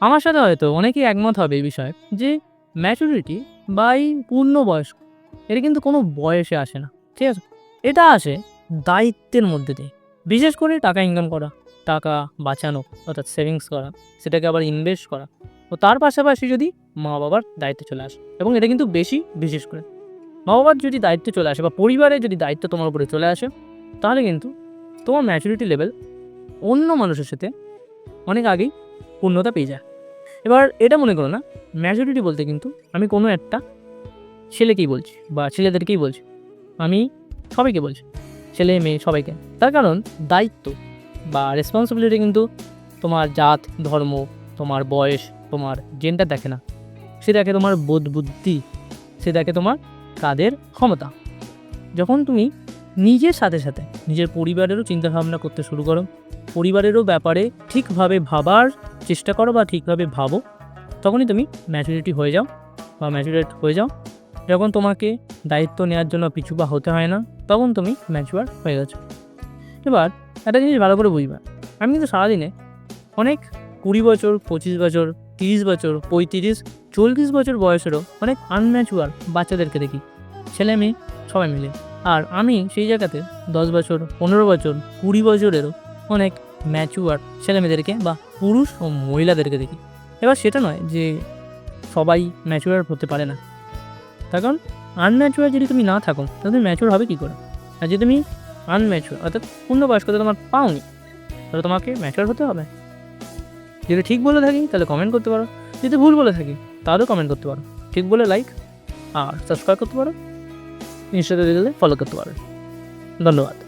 আমার সাথে হয়তো অনেকেই একমত হবে এই বিষয়ে যে ম্যাচুরিটি বা এই পূর্ণ বয়স্ক এটা কিন্তু কোনো বয়সে আসে না, ঠিক আছে? এটা আসে দায়িত্বের মধ্যে দিয়ে। বিশেষ করে টাকা ইনকাম করা, টাকা বাঁচানো, অর্থাৎ সেভিংস করা, সেটাকে আবার ইনভেস্ট করা। ও তার পাশাপাশি যদি মা বাবার দায়িত্ব চলে আসে, এবং এটা কিন্তু বেশি বিশেষ করে। মা বাবার যদি দায়িত্ব চলে আসে বা পরিবারের যদি দায়িত্ব তোমার উপরে চলে আসে, তাহলে কিন্তু তোমার ম্যাচুরিটি লেভেল অন্য মানুষের সাথে অনেক আগেই পূর্ণতা পেয়ে যায়। এবার এটা মনে করো না ম্যাচুরিটি বলতে কিন্তু আমি কোনো একটা ছেলেকেই বলছি বা ছেলেদেরকেই বলছি, আমি সবাইকে বলছি, ছেলে, মেয়ে, সবাইকে। তার কারণ দায়িত্ব বা রেসপন্সিবিলিটি কিন্তু তোমার জাত, ধর্ম, তোমার বয়স, তোমার জেন্ডার দেখে না। সে দেখে তোমার বোধ বুদ্ধি, সে দেখে তোমার কাদের ক্ষমতা। যখন তুমি নিজের সাথে সাথে নিজের পরিবারেরও চিন্তাভাবনা করতে শুরু করো, পরিবারেরও ব্যাপারে ঠিকভাবে ভাবার চেষ্টা করো বা ঠিকভাবে ভাবো, তখনই তুমি ম্যাচুরিটি হয়ে যাও বা ম্যাচুরেট হয়ে যাও। যখন তোমাকে দায়িত্ব নেওয়ার জন্য পিছু বা হতে হয় না, তখন তুমি ম্যাচুয়ার হয়ে গেছো। এবার একটা জিনিস ভালো করে বুঝবা, আমি কিন্তু সারাদিনে অনেক কুড়ি বছর, পঁচিশ বছর, তিরিশ বছর, পঁয়ত্রিশ, চল্লিশ বছর বয়সেরও অনেক আনম্যাচুয়ার বাচ্চাদেরকে দেখি। ছেলে মেয়ে সবাই মিলে। আর আমি সেই জায়গাতে দশ বছর, পনেরো বছর, কুড়ি বছরেরও অনেক ম্যাচুয়ার ছেলেমেয়েদেরকে বা পুরুষ ও মহিলাদেরকে দেখি। এবার সেটা নয় যে সবাই ম্যাচুয়ার হতে পারে না। তার কারণ আনম্যাচুয়ার যদি তুমি না থাকো, তাহলে তুমি ম্যাচুয়ার হবে কী করে? আর যদি তুমি আনম্যাচুয়ার অর্থাৎ পূর্ণবয়স্কতা তোমার পাওনি, তাহলে তোমাকে ম্যাচুয়ার হতে হবে। যদি ঠিক বলে থাকি, তাহলে কমেন্ট করতে পারো। যদি ভুল বলে থাকি, তাহলেও কমেন্ট করতে পারো। ঠিক বলে লাইক আর সাবস্ক্রাইব করতে পারো। ইনস্টাতে দিলে ফলো করতে পারো। ধন্যবাদ।